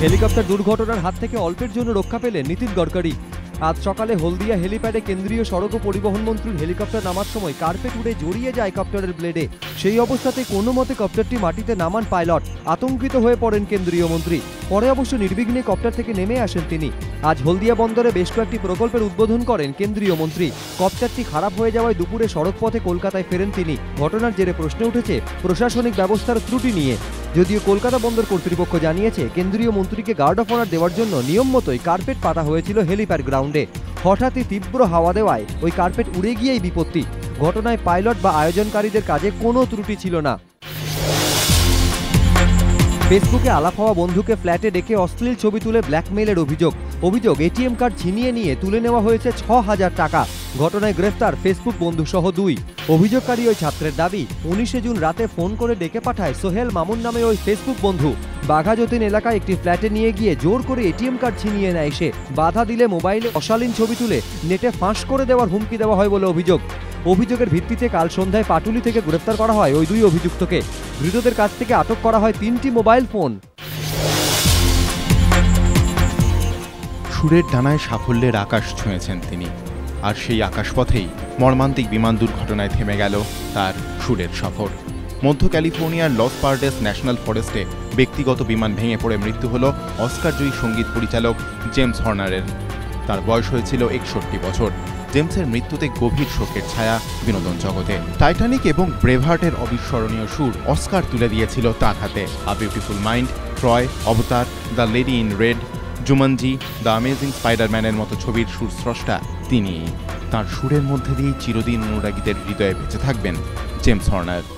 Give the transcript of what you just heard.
Helicopter দুর্ঘটনার হাত থেকে অল্পের জন্য রক্ষা পেলেন নীতিন গডকরি আজ সকালে হলদিয়া হেলিপ্যাডে কেন্দ্রীয় সড়ক ও পরিবহন মন্ত্রীর হেলিকপ্টার নামার সময় কার্পেট উড়ে জড়িয়ে যায় কপ্টারের ব্লেডে। সেই অবস্থাতে কোনো মতে কপ্টারটি মাটিতে নামান পাইলট। আতঙ্কিত হয়ে পড়েন কেন্দ্রীয় মন্ত্রী। পরে অবশ্য নির্বিঘ্নে কপ্টার থেকে নেমে আসেন তিনি। আজ হলদিয়া বন্দরে বেশ কয়েকটি প্রকল্পের উদ্বোধন করেন কেন্দ্রীয় মন্ত্রী। কপ্টারটি খারাপ হয়ে যাওয়ায় দুপুরে সড়ক পথে কলকাতায় ফেরেন তিনি। ঘটনার জেরে প্রশ্ন উঠেছে প্রশাসনিক ব্যবস্থার ত্রুটি নিয়ে। যদিও কলকাতা বন্দর কর্তৃপক্ষ জানিয়েছে, কেন্দ্রীয় মন্ত্রীকে গার্ড অফ অনার দেওয়ার জন্য নিয়ম মতোই কার্পেট পাতা হয়েছিল হেলিপ্যাড গ্রাউন্ডে। হঠাৎই তীব্র হাওয়া দেওয়ায় ওই কার্পেট উড়ে গিয়েই বিপত্তি। ঘটনায় পাইলট বা আয়োজনকারীদের কাজে কোনো ত্রুটি ছিল না। ফেসবুকে আলাপ হওয়া বন্ধুকে ফ্ল্যাটে ডেকে অশ্লীল ছবি তুলে ব্ল্যাকমেইলের অভিযোগ। অভিযোগ, এটিএম কার্ড ছিনিয়ে নিয়ে তুলে নেওয়া হয়েছে ছ হাজার টাকা। ঘটনায় গ্রেফতার ফেসবুক বন্ধু সহ দুই। অভিযোগকারী ওই ছাত্রের দাবি, উনিশে জুন রাতে ফোন করে ডেকে পাঠায় সোহেল মামুন নামে ওই ফেসবুক বন্ধু। বাঘাযতীন এলাকায় একটি ফ্ল্যাটে নিয়ে গিয়ে জোর করে এটিএম কার্ড ছিনিয়ে নেয় সে। বাধা দিলে মোবাইলে অশালীন ছবি তুলে নেটে ফাঁস করে দেওয়ার হুমকি দেওয়া হয় বলে অভিযোগ। অভিযোগের ভিত্তিতে কাল সন্ধ্যায় পাটুলি থেকে গ্রেফতার করা হয় ওই দুই অভিযুক্তকে। ধৃতদের কাছ থেকে আটক করা হয় তিনটি মোবাইল ফোন। সুরের ডানায় সাফল্যের আকাশ ছুঁয়েছেন তিনি। আর সেই আকাশপথেই মর্মান্তিক বিমান দুর্ঘটনায় থেমে গেল তার সুরের সফর। মধ্য ক্যালিফোর্নিয়ার লস পার্ডেস ন্যাশনাল ফরেস্টে ব্যক্তিগত বিমান ভেঙে পড়ে মৃত্যু হল অস্কারজয়ী সংগীত পরিচালক জেমস হর্নারের। তার বয়স হয়েছিল একষট্টি বছর। জেমসের মৃত্যুতে গভীর শোকের ছায়া বিনোদন জগতে। টাইটানিক এবং ব্রেভার্টের অবিস্মরণীয় সুর অস্কার তুলে দিয়েছিল তার হাতে। A beautiful mind Troy Avatar, the lady in red, Jumanji, the amazing স্পাইডারম্যানের মতো ছবির সুর স্রষ্টা তিনি। তার সুরের মধ্যে দিয়েই চিরদিন অনুরাগীদের হৃদয়ে বেঁচে থাকবেন জেমস হর্নার।